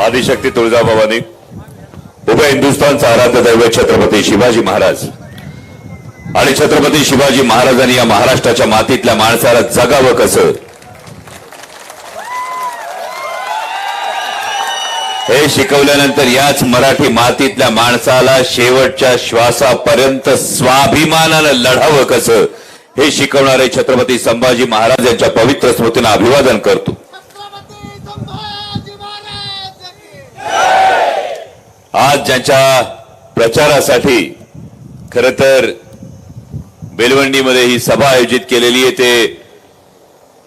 आदिशक्ती तुळजाभवानी उभय हिंदुस्थानचा आराध्य दैव छत्रपती शिवाजी महाराज आणि छत्रपती शिवाजी महाराजांनी या महाराष्ट्राच्या मातीतल्या माणसाला जगावं कसं? हे शिकवल्यानंतर याच मराठी मातीतल्या माणसाला शेवटच्या श्वासापर्यंत स्वाभिमानानं लढावं कसं? हे शिकवणारे छत्रपती संभाजी महाराज यांच्या पवित्र स्मृतींना अभिवादन करतो छत्रपती संभाजी महाराज की आज ज्यांच्या प्रचारासाठी खर तर बेलवंडीमध्ये ही सभा आयोजित केलेली आहे ते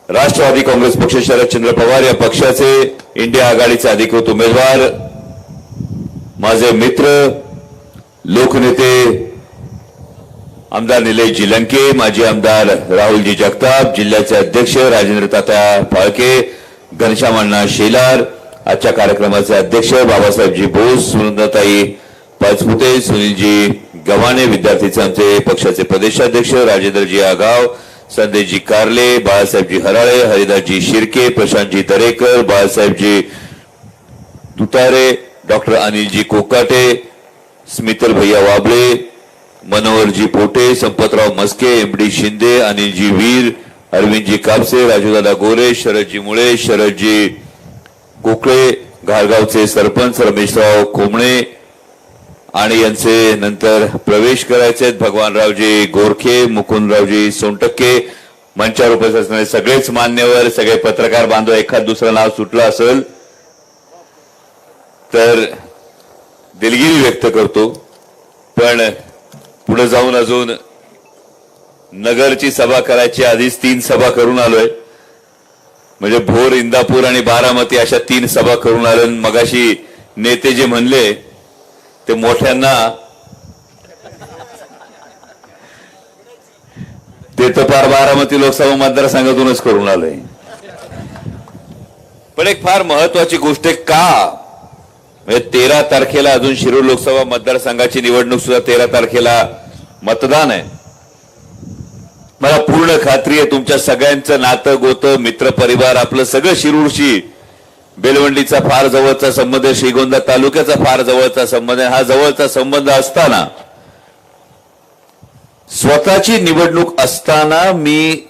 राष्ट्रवादी काँग्रेस पक्ष शरदचंद्र पवार या पक्षाचे इंडिया आघाडीचे अधिकृत उमेदवार माझे मित्र लोकनेते आमदार निलय जिलंके माजी आमदार राहुलजी जगताप जिल्ह्याचे अध्यक्ष राजेंद्र तात्या फाळके घनश्याम अण्णा शेलार आजच्या कार्यक्रमाचे अध्यक्ष बाबासाहेबजी बोस सुनंदाताई पाचपुते सुनीलजी गव्हाणे विद्यार्थीचे आमचे पक्षाचे प्रदेशाध्यक्ष राजेंद्रजी आगाव संदेशजी कारले बाळासाहेबजी हराळे हरिदासजी शिर्के प्रशांतजी दरेकर बाळासाहेबजी तुतारे डॉक्टर अनिलजी कोकाटे स्मितल भैया वाबळे मनोहरजी पोटे संपतराव मस्के एम डी शिंदे अनिलजी वीर अरविंदजी कापसे राजूदादा गोरे शरदजी मुळे शरदजी कोकळे घाळगावचे सरपंच रमेशराव कोंबणे आणि यांचे नंतर प्रवेश करायचे आहेत भगवानरावजी गोरखे मुकुंदरावजी सोनटक्के. मंचावर उपस्थित असणारे सगळेच मान्यवर सगळे पत्रकार बांधव एखाद दुसरं नाव सुटलं असेल तर दिलगिरी व्यक्त करतो. पण पुढे जाऊन अजून नगरची सभा करायची आधीच तीन सभा करून आलोय. म्हणजे भोर इंदापूर आणि बारामती अशा तीन सभा करून आले. आणि मगाशी नेते जे म्हणले ते मोठ्यांना ते तर फार बारामती लोकसभा मतदारसंघातूनच करून आलंय पण एक फार महत्वाची गोष्ट आहे का? म्हणजे तेरा तारखेला अजून शिरूर लोकसभा मतदारसंघाची निवडणूक सुद्धा तेरा तारखेला मतदान आहे. मला पूर्ण खात्री आहे तुमच्या सगळ्यांचं नातं गोतं मित्र परिवार आपलं सगळं शिरूरशी बेलवंडीचा फार जवळचा संबंध श्रीगोंदा तालुक्याचा फार जवळचा संबंध आहे. हा जवळचा संबंध असताना स्वतःची निवडणूक असताना मी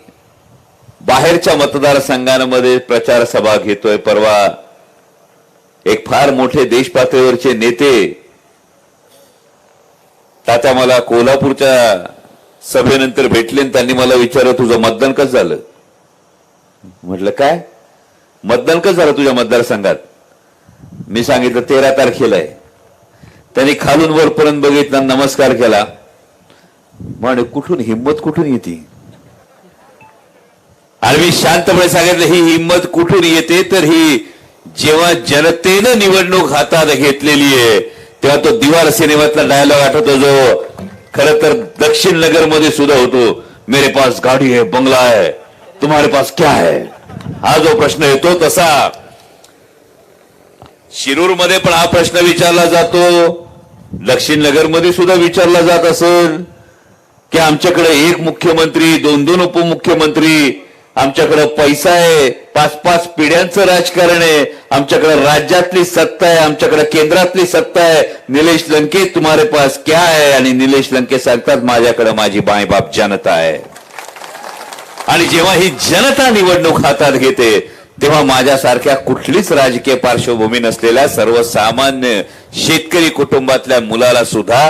बाहेरच्या मतदारसंघांमध्ये प्रचार सभा घेतोय. परवा एक फार मोठे देश पातळीवरचे नेते तात्या मला कोल्हापूरच्या सभेनंतर भेटले आणि त्यांनी मला विचारलं तुझं मतदान कसं झालं? म्हटलं काय? मतदान कसं झालं तुझ्या मतदारसंघात? मी सांगितलं तेरा तारखेला आहे. त्यांनी खालून वरपर्यंत बघितला नमस्कार केला. म्हणे कुठून? हिंमत कुठून येते? आणि मी शांतपणे सांगितलं ही हिंमत कुठून येते? तर ही जेव्हा जनतेनं निवडणूक हातात घेतलेली आहे तेव्हा तो दिवार सिनेमातला डायलॉग आठवतो जो खर तर दक्षिण नगरमध्ये सुद्धा होतो. मेरे पास गाडी आहे बंगला आहे तुम्हारे पास क्या है? हा जो प्रश्न येतो तसा शिरूरमध्ये पण हा प्रश्न विचारला जातो. दक्षिण नगरमध्ये सुद्धा विचारला जात असेल. की आमच्याकडे एक मुख्यमंत्री दोन दोन उपमुख्यमंत्री आमच्याकडे पैसा आहे पाच पाच पिढ्यांचं राजकारण आहे. आमच्याकडे राज्यातली सत्ता आहे आमच्याकडे केंद्रातली सत्ता आहे. निलेश लंके तुम्हारे पास क्या आहे आणि निलेश लंके सांगतात माझ्याकडे माझी बाप जनता आहे. आणि जेव्हा ही जनता निवडणूक हातात घेते तेव्हा माझ्यासारख्या कुठलीच राजकीय पार्श्वभूमी नसलेल्या सर्वसामान्य शेतकरी कुटुंबातल्या मुलाला सुद्धा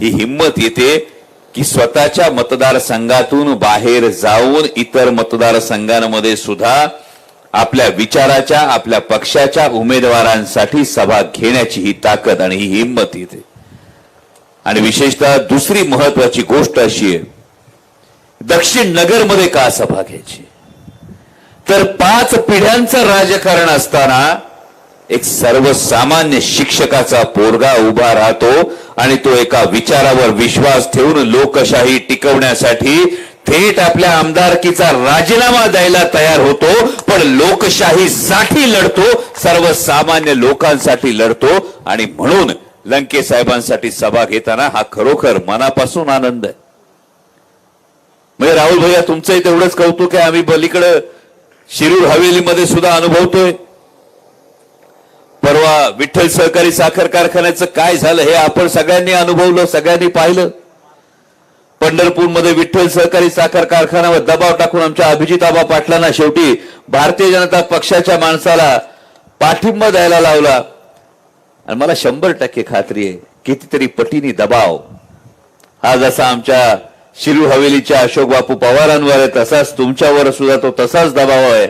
ही हिंमत येते की स्वतःच्या मतदारसंघातून बाहेर जाऊन इतर मतदारसंघांमध्ये सुद्धा आपल्या विचाराच्या आपल्या पक्षाच्या उमेदवारांसाठी सभा घेण्याची ही ताकद आणि ही हिंमत येते. आणि विशेषतः दुसरी महत्वाची गोष्ट अशी आहे दक्षिण नगरमध्ये का सभा घ्यायची? तर पाच पिढ्यांचं राजकारण असताना एक सर्वसामान्य शिक्षकाचा पोरगा उभा राहतो आणि तो एका विचारावर विश्वास ठेवून लोकशाही टिकवण्यासाठी थेट आपल्या आमदारकीचा राजीनामा द्यायला तयार होतो पण लोकशाहीसाठी लढतो सर्वसामान्य लोकांसाठी लढतो आणि म्हणून लंके साहेबांसाठी सभा घेताना हा खरोखर मनापासून आनंद आहे. म्हणजे राहुल भैया तुमचंही तेवढंच कौतुक आहे आम्ही पलीकडं शिरूर हवेलीमध्ये सुद्धा अनुभवतोय. परवा विठ्ठल सहकारी साखर कारखान्याचं काय झालं हे आपण सगळ्यांनी अनुभवलं सगळ्यांनी पाहिलं. पंढरपूरमध्ये विठ्ठल सहकारी साखर कारखान्यावर दबाव टाकून आमच्या अभिजित आबा पाटलांना शेवटी भारतीय जनता पक्षाच्या माणसाला पाठिंबा द्यायला लावला. आणि मला शंभर टक्के खात्री आहे कितीतरी पटीनी दबाव. हा जसा आमच्या शिरू हवेलीच्या अशोक बापू पवारांवर आहे तसाच तुमच्यावर सुद्धा तो तसाच दबाव आहे.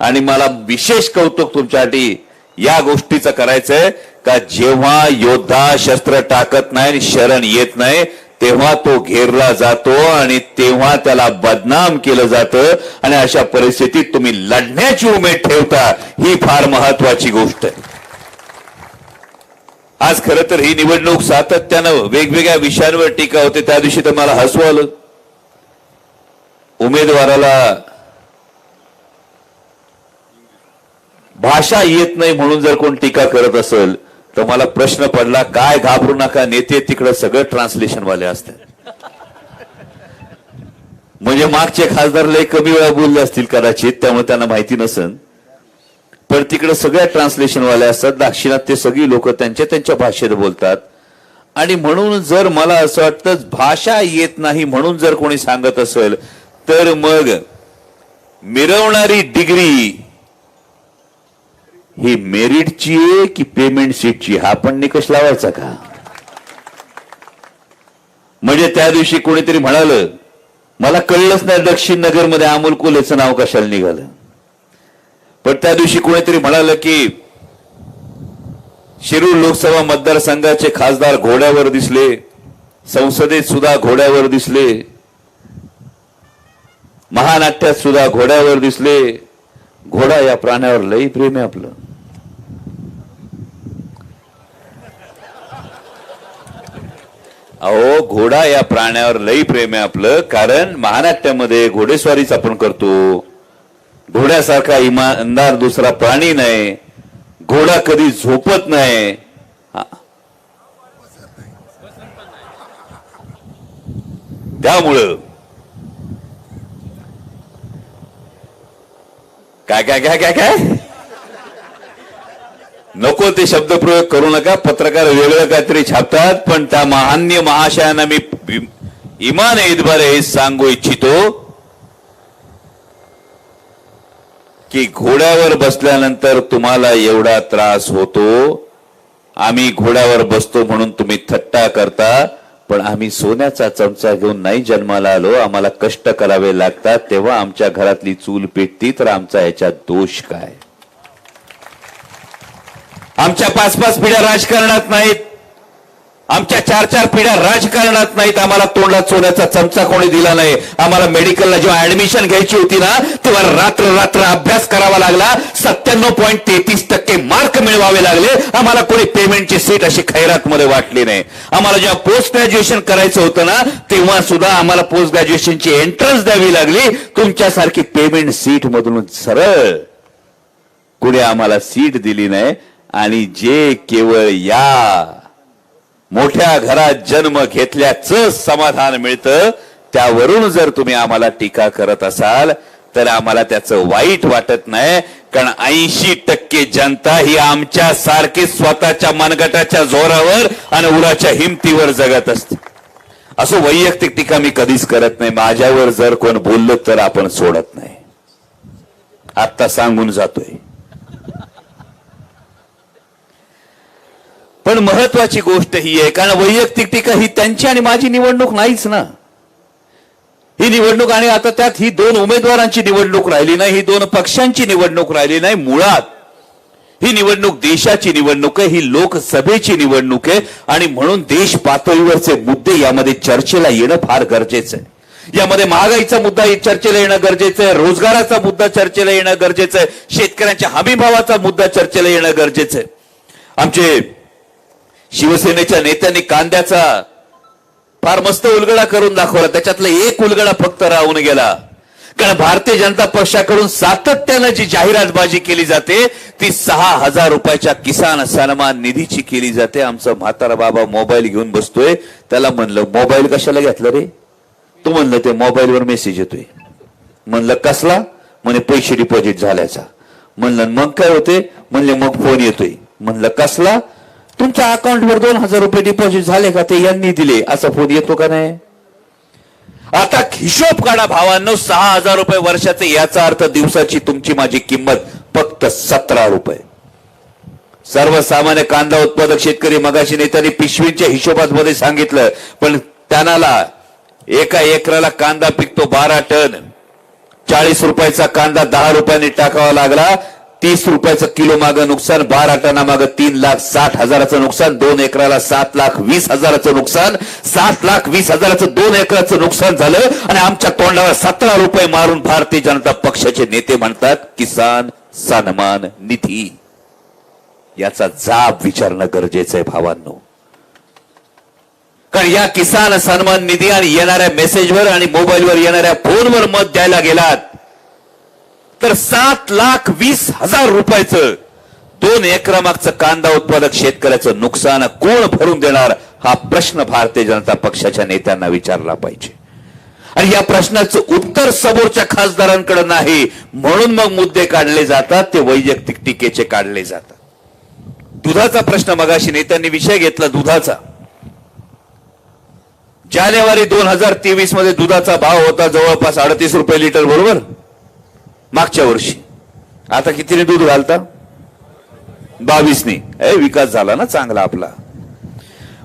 आणि मला विशेष कौतुक तुमच्यासाठी या गोष्टीचं करायचंय का जेव्हा योद्धा शस्त्र टाकत नाही आणि शरण येत नाही तेव्हा तो घेरला जातो आणि तेव्हा त्याला बदनाम केलं जातं आणि अशा परिस्थितीत तुम्ही लढण्याची उमेद ठेवता ही फार महत्वाची गोष्ट आहे. आज खरं तर ही निवडणूक सातत्यानं वेगवेगळ्या विषयांवर टीका होते त्या दिवशी तर मला हसू आलं. उमेदवाराला भाषा येत नाही म्हणून जर कोण टीका करत असेल तर मला प्रश्न पडला काय घाबरू नका नेते तिकडं सगळं ट्रान्सलेशन वाले असतात. म्हणजे मागचे खासदार लय कमी वेळा बोलले असतील कदाचित त्यामुळे त्यांना माहिती नसन पण तिकडे सगळ्या ट्रान्सलेशन वाले असतात दाक्षिणात ते सगळी लोक त्यांच्या त्यांच्या भाषेत बोलतात. आणि म्हणून जर मला असं वाटतं भाषा येत नाही म्हणून जर कोणी सांगत असेल तर मग मिरवणारी डिग्री ही मेरिटची आहे की पेमेंट सीटची हा पण निकष लावायचा का? म्हणजे त्या दिवशी कोणीतरी म्हणालं मला कळलंच नाही दक्षिण नगरमध्ये अमोल कोलेचं नाव कशाला निघालं. पण त्या दिवशी कोणीतरी म्हणालं की शिरूर लोकसभा मतदारसंघाचे खासदार घोड्यावर दिसले संसदेत सुद्धा घोड्यावर दिसले महानाट्यात सुद्धा घोड्यावर दिसले घोडा या प्राण्यावर लई प्रेम आहे आपलं. अहो घोडा या प्राण्यावर लई प्रेम आहे आपलं. कारण महानाट्यामध्ये घोडेस्वारीच आपण करतो. घोड्यासारखा इमानदार दुसरा प्राणी नाही. घोडा कधी झोपत नाही. त्यामुळं काय काय काय काय काय? नको ते शब्दप्रयोग करू नका. पत्रकार वेगळं काहीतरी छापतात पण त्या महान्य महाशयांना मी इमान इतबारे हे सांगू इच्छितो. की घोड्यावर बसल्यानंतर तुम्हाला एवढा त्रास होतो. आम्ही घोड्यावर बसतो म्हणून तुम्ही थट्टा करता पण आम्ही सोन्याचा चमचा घेऊन नाही जन्माला आलो. आम्हाला कष्ट करावे लागतात. तेव्हा आमच्या घरातली चूल पेटती तर आमचा याच्यात दोष काय? आमच्या पाच पाच पिढ्या राजकारणात नाहीत. आमच्या चार चार पिढ्या राजकारणात नाहीत. आम्हाला तोंडात सोन्याचा चमचा कोणी दिला नाही. आम्हाला मेडिकलला जेव्हा ऍडमिशन घ्यायची होती ना तेव्हा रात्र रात्र अभ्यास करावा लागला. सत्त्याण्णव पॉईंट तेहतीस टक्के मार्क मिळवावे लागले. आम्हाला कोणी पेमेंटची सीट अशी खैरात मध्ये वाटली नाही. आम्हाला जेव्हा पोस्ट ग्रॅज्युएशन करायचं होतं ना तेव्हा सुद्धा आम्हाला पोस्ट ग्रॅज्युएशनची एंट्रन्स द्यावी लागली. तुमच्यासारखी पेमेंट सीट मधून सरळ कुणी आम्हाला सीट दिली नाही. आणि जे केवळ या मोठ्या घरात जन्म घेतल्याचं समाधान मिळतं त्यावरून जर तुम्ही आम्हाला टीका करत असाल तर आम्हाला त्याचं वाईट वाटत नाही कारण ऐंशी टक्के जनता ही आमच्या सारखी स्वतःच्या मनगटाच्या जोरावर आणि उराच्या हिमतीवर जगत असते. असं वैयक्तिक टीका मी कधीच करत नाही. माझ्यावर जर कोण बोललं तर आपण सोडत नाही. आत्ता सांगून जातोय. पण महत्वाची गोष्ट ही आहे कारण वैयक्तिक टीका ही त्यांची आणि माझी निवडणूक नाहीच ना. ही निवडणूक आणि आता त्यात ही दोन उमेदवारांची निवडणूक राहिली नाही ही दोन पक्षांची निवडणूक राहिली नाही मुळात. ही निवडणूक देशाची निवडणूक आहे ही लोकसभेची निवडणूक आहे आणि म्हणून देश पातळीवरचे मुद्दे यामध्ये चर्चेला येणं फार गरजेचं आहे. यामध्ये महागाईचा मुद्दा चर्चेला येणं गरजेचं आहे रोजगाराचा मुद्दा चर्चेला येणं गरजेचं आहे शेतकऱ्यांच्या हमीभावाचा मुद्दा चर्चेला येणं गरजेचं आहे. आमचे शिवसेनेच्या नेत्यांनी कांद्याचा फार मस्त उलगडा करून दाखवला. त्याच्यातला एक उलगडा फक्त राहून गेला. कारण भारतीय जनता पक्षाकडून सातत्यानं जी जाहिरातबाजी केली जाते ती सहा हजार रुपयाच्या किसान सन्मान निधीची केली जाते. आमचा म्हातारा बाबा मोबाईल घेऊन बसतोय. त्याला म्हणलं मोबाईल कशाला घेतला रे? तो म्हणलं ते मोबाईलवर मेसेज येतोय. म्हणलं कसला? म्हणे पैसे डिपॉझिट झाल्याचा. म्हणलं मग काय होते? म्हणले मग फोन येतोय. म्हणलं कसला? तुमच्या अकाउंटवर दोन हजार रुपये डिपॉझिट झाले का ते यांनी दिले? असा फोन येतो का नाही? आता हिशोब काढा भावांनो सहा हजार रुपये वर्षाचे याचा अर्थ दिवसाची तुमची माझी किंमत फक्त सतरा रुपये. सर्वसामान्य कांदा उत्पादक शेतकरी मगाशी नेत्यांनी पिशवींच्या हिशोबामध्ये सांगितलं पण त्यांना एका एकराला कांदा पिकतो बारा टन. चाळीस रुपयाचा कांदा दहा रुपयांनी टाकावा लागला. तीस रुपयाचं किलो मागं नुकसान बारा टना मागं तीन लाख साठ हजाराचं नुकसान दोन एकराला सात लाख वीस हजाराचं नुकसान सात लाख वीस हजाराचं दोन एकराचं नुकसान झालं आणि आमच्या तोंडावर सतरा रुपये मारून भारतीय जनता पक्षाचे नेते म्हणतात किसान सन्मान निधी. याचा जाब विचारणं गरजेचं आहे भावांनो. कारण या किसान सन्मान निधी आणि येणाऱ्या मेसेजवर आणि मोबाईलवर येणाऱ्या फोनवर मत द्यायला गेलात तर सात लाख वीस हजार रुपयाचं दोन एकरामागचं कांदा उत्पादक शेतकऱ्याचं नुकसान कोण भरून देणार हा प्रश्न भारतीय जनता पक्षाच्या नेत्यांना विचारला पाहिजे. आणि या प्रश्नाचं उत्तर समोरच्या खासदारांकडे नाही म्हणून मग मुद्दे काढले जातात ते वैयक्तिक टीकेचे काढले जातात. दुधाचा प्रश्न मगाशी नेत्यांनी विषय घेतला दुधाचा. जानेवारी दोन हजार तेवीसमध्ये दुधाचा भाव होता जवळपास अडतीस रुपये लिटर बरोबर? मागच्या वर्षी. आता कितीने दूध घालता? बावीसने. ए विकास झाला ना चांगला आपला.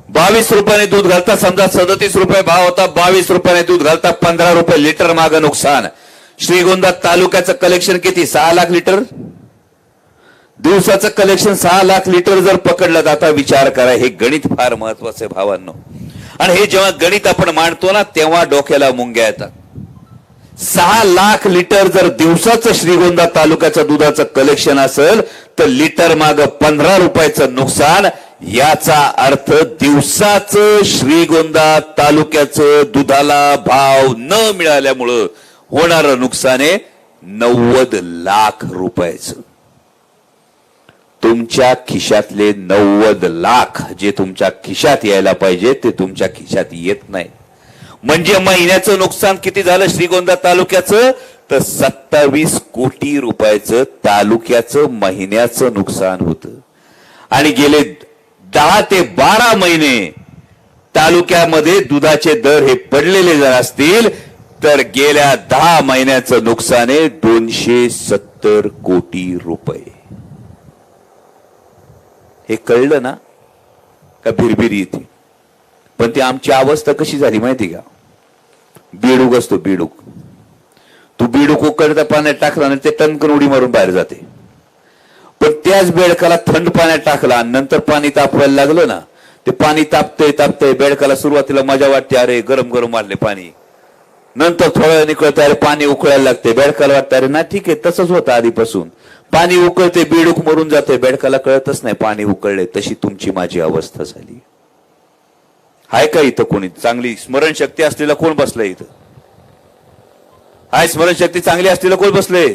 बावीस रुपयाने दूध घालता समजा सदतीस रुपये भाव होता बावीस रुपयाने दूध घालता पंधरा रुपये लिटर माग नुकसान. श्रीगोंदा तालुक्याचं कलेक्शन किती? सहा लाख लिटर? दिवसाचं कलेक्शन सहा लाख लिटर जर पकडलं जाता विचार करा हे गणित फार महत्वाचं आहे भावांनो. आणि हे जेव्हा गणित आपण मांडतो ना तेव्हा डोक्याला मुंग्या येतात. सहा लाख लिटर जर दिवसाचं श्रीगोंदा तालुक्याचं दुधाचं कलेक्शन असेल तर लिटर माग पंधरा रुपयाचं नुकसान याचा अर्थ दिवसाचं श्रीगोंदा तालुक्याचं दुधाला भाव न मिळाल्यामुळं होणारं नुकसान आहे नव्वद लाख रुपयाचं. तुमच्या खिशातले नव्वद लाख जे तुमच्या खिशात यायला पाहिजे ते तुमच्या खिशात येत नाही. म्हणजे महिन्याचं नुकसान किती झालं श्रीगोंदा तालुक्याचं? तर सत्तावीस कोटी रुपयाचं तालुक्याचं महिन्याचं नुकसान होतं. आणि गेले दहा ते बारा महिने तालुक्यामध्ये दुधाचे दर हे पडलेले जर असतील तर गेल्या दहा महिन्याचं नुकसान आहे दोनशे सत्तर कोटी रुपये. हे कळलं ना? का भिरभिरी येते पण ती आमची अवस्था कशी झाली माहिती का? बीडूक असतो बीडूक. तू बीडूक उकडता पाण्यात टाकला आणि ते टनकन उडी मारून बाहेर जाते. पण त्याच बेडकाला थंड पाण्यात टाकला नंतर पाणी तापवायला लागलं ना ते पाणी तापतंय तापतंय बेडकाला सुरुवातीला मजा वाटते अरे गरम गरम मारले पाणी. नंतर थोड्या वेळ निकळतं अरे पाणी उकळायला लागते. बेडकाला वाटतं अरे ना ठीक आहे तसंच होतं आधीपासून. पाणी उकळते बेडूक मरून जाते. बेडकाला कळतच नाही पाणी उकळले तशी तुमची माझी अवस्था झाली. हाय का इथं कोणी? चांगली स्मरणशक्ती असलेला कोण बसलंय इथं? आहे स्मरणशक्ती चांगली असलेलं कोण बसले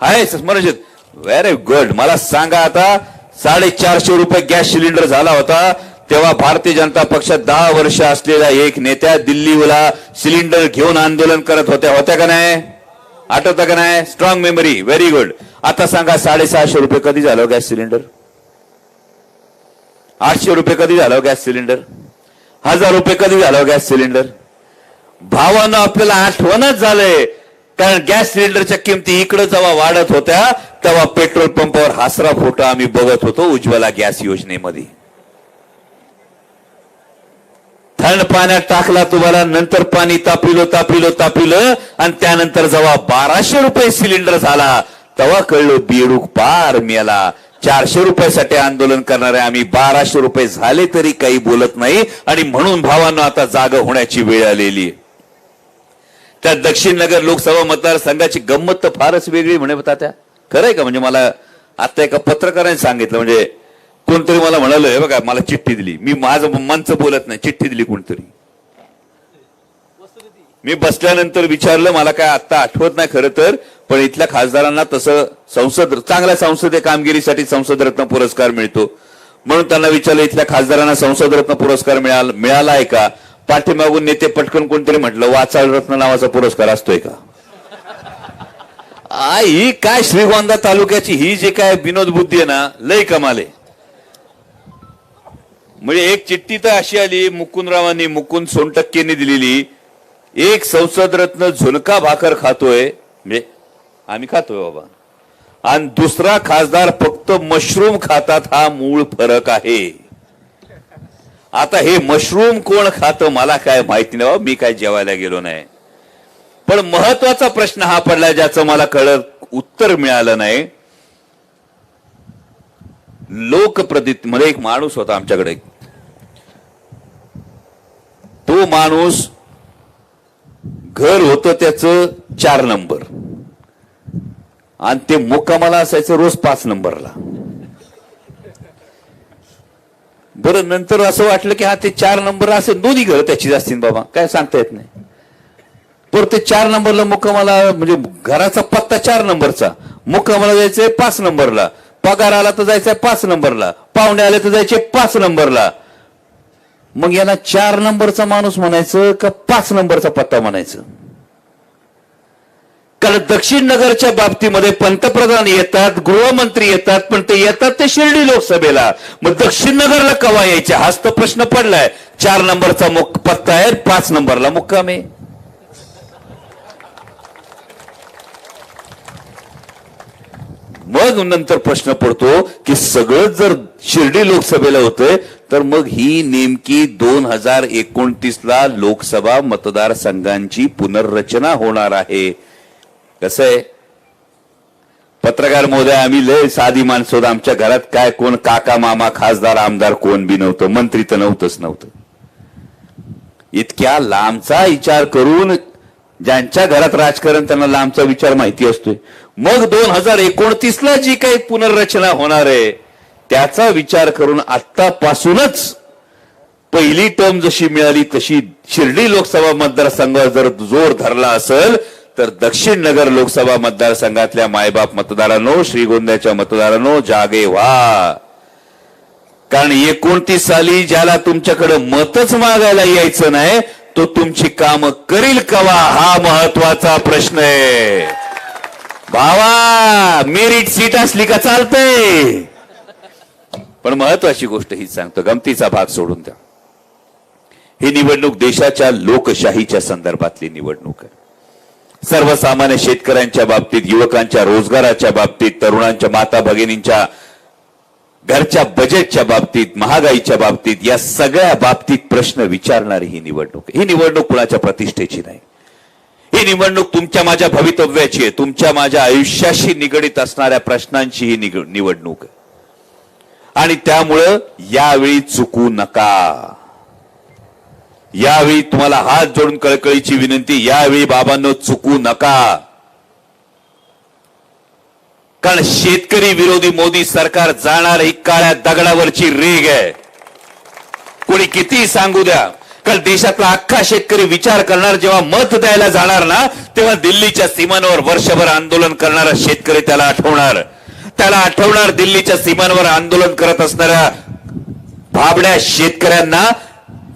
आहे स्मरणशक्ती. व्हेरी गुड मला सांगा आता साडेचारशे रुपये गॅस सिलेंडर झाला होता तेव्हा भारतीय जनता पक्षात दहा वर्ष असलेल्या एक नेत्या दिल्लीला सिलेंडर घेऊन आंदोलन करत होत्या. होत्या का नाही? आठवतं का नाही? स्ट्रॉंग मेमरी व्हेरी गुड आता सांगा साडेसहाशे रुपये कधी झालं गॅस सिलेंडर? आठशे रुपये कधी झालं हो गॅस सिलेंडर? हजार रुपये कधी झालं हो गॅस सिलेंडर? भावानं आपल्याला आठवणच झालंय. कारण गॅस सिलेंडरच्या किमती इकडे जेव्हा वाढत होत्या तेव्हा पेट्रोल पंपावर हासरा फोटो आम्ही बघत होतो उज्ज्वला गॅस योजनेमध्ये. थंड पाण्यात टाकला तुम्हाला नंतर पाणी तापिलो तापिलो तापिलं आणि त्यानंतर जेव्हा बाराशे रुपये सिलेंडर झाला तेव्हा कळलं बेडूक पार मेला. चारशे रुपयासाठी आंदोलन करणारे आम्ही बाराशे रुपये झाले तरी काही बोलत नाही. आणि म्हणून भावांना आता जाग होण्याची वेळ आलेली आहे. त्या दक्षिण नगर लोकसभा मतदारसंघाची गंमत तर फारच वेगळी म्हणे होता त्या खरंय का? म्हणजे मला आता एका पत्रकाराने सांगितलं म्हणजे कोणतरी मला म्हणाल हे बघा मला चिठ्ठी दिली. मी माझं मनच बोलत नाही चिठ्ठी दिली कोणतरी. मी बसल्यानंतर विचारलं मला काय आता आठवत नाही खरं तर? पण इथल्या खासदारांना तसं संसद चांगल्या संसदीय कामगिरीसाठी संसद रत्न पुरस्कार मिळतो. म्हणून त्यांना विचारलं इथल्या खासदारांना संसद रत्न पुरस्कार मिळाला मिळाला आहे का? पाठीमागून नेते पटकन कोणतरी म्हटलं वाचाळ रत्न नावाचा पुरस्कार असतोय का? आ, ही काय श्रीगोंदा तालुक्याची ही जे काय विनोद बुद्धी आहे ना लय कमाल आहे. म्हणजे एक चिठ्ठी तर अशी आली मुकुंदरावांनी मुकुंद सोनटक्केनी दिलेली एक संसद रत्न झुणका भाकर खातोय म्हणजे आम्ही खातोय बाबा. आणि दुसरा खासदार फक्त मशरूम खातात हा मूळ फरक आहे. आता हे मशरूम कोण खातं मला काय माहिती नाही बाबा मी काय जेवायला गेलो नाही. पण महत्त्वाचा प्रश्न हा पडला ज्याचं मला कळत उत्तर मिळालं नाही. लोकप्रतिनिधी मध्ये एक माणूस होता आमच्याकडे. तो माणूस घर होतं त्याचं चार नंबर. आणि ते मुक्कामाला असायचं रोज पाच नंबरला. बरं नंतर असं वाटलं की हा ते चार नंबर असेल दोन्ही घर त्याची असतील बाबा काय सांगता येत नाही. बरं ते चार नंबरला मुक्कामाला म्हणजे घराचा पत्ता चार नंबरचा. मुक्कामाला जायचंय पाच नंबरला. पगार आला तर जायचंय पाच नंबरला. पाहुणे आले तर जायचे पाच नंबरला. मग याला चार नंबरचा माणूस म्हणायचं का पाच नंबरचा पत्ता म्हणायचं? कारण दक्षिण नगरच्या बाबतीमध्ये पंतप्रधान येतात गृहमंत्री येतात पण ते येतात ते शिर्डी लोकसभेला. मग दक्षिण नगरला कवा यायचे? हाच तर प्रश्न पडलाय. चार नंबरचा मुख पत्ता आहे पाच नंबरला मुक्काम. आहे मग नंतर प्रश्न पडतो की सगळं जर शिर्डी लोकसभेला होतंय तर मग ही नेमकी दोन हजार एकोणतीस ला लोकसभा मतदारसंघांची पुनर्रचना होणार आहे. कसं आहे? पत्रकार महोदय आम्ही लय साधी माणसं होत. आमच्या घरात काय कोण काका मामा खासदार आमदार कोण बी नव्हतं. मंत्री तर नव्हतंच नव्हतं. इतक्या लांबचा विचार करून ज्यांच्या घरात राजकारण त्यांना लांबचा विचार माहिती असतोय. मग दोन हजार एकोणतीस ला जी काही पुनर्रचना होणार आहे त्याचा विचार करून आत्तापासूनच पहिली टर्म जशी मिळाली तशी शिर्डी लोकसभा मतदारसंघावर जर जोर धरला असेल तर दक्षिण नगर लोकसभा मतदारसंघातल्या मायबाप मतदारांनो श्रीगोंद्याच्या मतदारांनो जागे व्हा. कारण एकोणतीस साली ज्याला तुमच्याकडे मतच मागायला यायचं नाही तो तुमची काम करील कवा हा महत्त्वाचा प्रश्न आहे. भावा मेरिट सीट असली का चालतंय? पण महत्वाची गोष्ट हीच सांगतो गमतीचा भाग सोडून द्या. ही निवडणूक देशाच्या लोकशाहीच्या संदर्भातली निवडणूक आहे. सर्वसामान्य शेतकऱ्यांच्या बाबतीत युवकांच्या रोजगाराच्या बाबतीत तरुणांच्या माता भगिनींच्या घरच्या बजेटच्या बाबतीत महागाईच्या बाबतीत या सगळ्या बाबतीत प्रश्न विचारणारी ही निवडणूक ही निवडणूक कुणाच्या प्रतिष्ठेची नाही. ही निवडणूक तुमच्या माझ्या भवितव्याची आहे. तुमच्या माझ्या आयुष्याशी निगडीत असणाऱ्या प्रश्नांची ही निग- निवडणूक आणि त्यामुळं यावेळी चुकू नका. यावेळी तुम्हाला हात जोडून कळकळीची विनंती यावेळी बाबांनो चुकू नका. कारण शेतकरी विरोधी मोदी सरकार जाणार ही काळ्या दगडावरची रेग आहे. कोणी किती सांगू द्या. कारण देशातला अख्खा शेतकरी विचार करणार जेव्हा मत द्यायला जाणार ना तेव्हा दिल्लीच्या सीमांवर वर्षभर आंदोलन करणारा शेतकरी त्याला आठवणार. त्याला आठवणार दिल्लीच्या सीमांवर आंदोलन करत असणाऱ्या भाबड्या शेतकऱ्यांना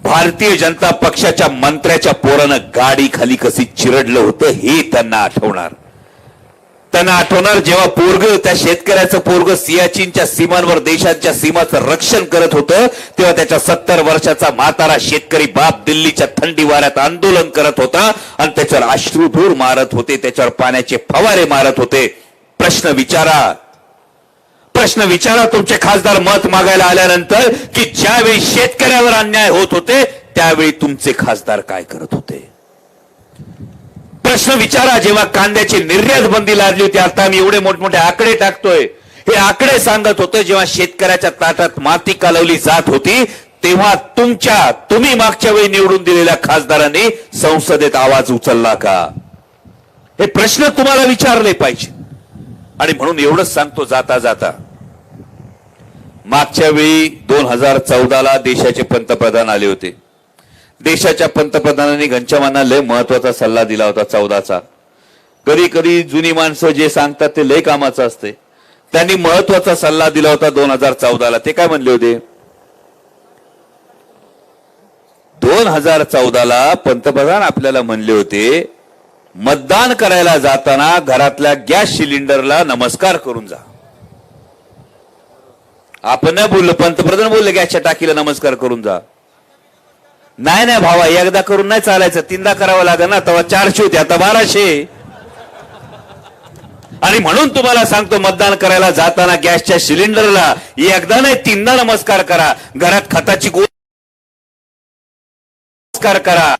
भारतीय जनता पक्षाच्या मंत्र्याच्या पोरानं गाडी खाली कशी चिरडलं होतं हे त्यांना आठवणार. त्यांना आठवणार जेव्हा पोरग त्या शेतकऱ्याचं पोरग सियाचीनच्या सीमांवर देशाच्या सीमाचं रक्षण करत होतं तेव्हा त्याच्या सत्तर वर्षाचा म्हातारा शेतकरी बाप दिल्लीच्या थंडी वाऱ्यात आंदोलन करत होता आणि त्याच्यावर अश्रुधूर मारत होते त्याच्यावर पाण्याचे फवारे मारत होते. प्रश्न विचारा. प्रश्न विचारा तुमचे खासदार मत मागायला आल्यानंतर की ज्यावेळी शेतकऱ्यावर अन्याय होत होते त्यावेळी तुमचे खासदार काय करत होते? प्रश्न विचारा जेव्हा कांद्याची निर्यात बंदी लादली होती आता आम्ही एवढे मोठमोठे आकडे टाकतोय. हे आकडे सांगत होते जेव्हा शेतकऱ्याच्या ताटात माती कालवली जात होती तेव्हा तुमच्या तुम्ही मागच्या वेळी निवडून दिलेल्या खासदारांनी संसदेत आवाज उचलला का? हे प्रश्न तुम्हाला विचारले पाहिजे. आणि म्हणून एवढंच सांगतो जाता जाता. मागच्या वेळी दोन हजार चौदाला देशाचे पंतप्रधान आले होते. देशाच्या पंतप्रधानांनी घनश्यामांना लय महत्त्वाचा सल्ला दिला होता चौदाचा. कधी कधी जुनी माणसं जे सांगतात ते लय कामाचं असते. त्यांनी महत्त्वाचा सल्ला दिला होता दोन हजार चौदाला. ते काय म्हणले होते? दोन हजार चौदाला पंतप्रधान आपल्याला म्हणले होते मतदान करायला जाताना घरातल्या गॅस सिलेंडरला नमस्कार करून जा. आपण नाही बोललो पंतप्रधान बोलले गॅसच्या टाकीला नमस्कार करून जा. नाही नाही भावा एकदा करून नाही चालायचं तीनदा करावं लागेल ना तेव्हा चारशे होते आता बाराशे. आणि म्हणून तुम्हाला सांगतो मतदान करायला जाताना गॅसच्या सिलेंडरला एकदा नाही तीनदा नमस्कार करा. घरात खताची गो नमस्कार करा.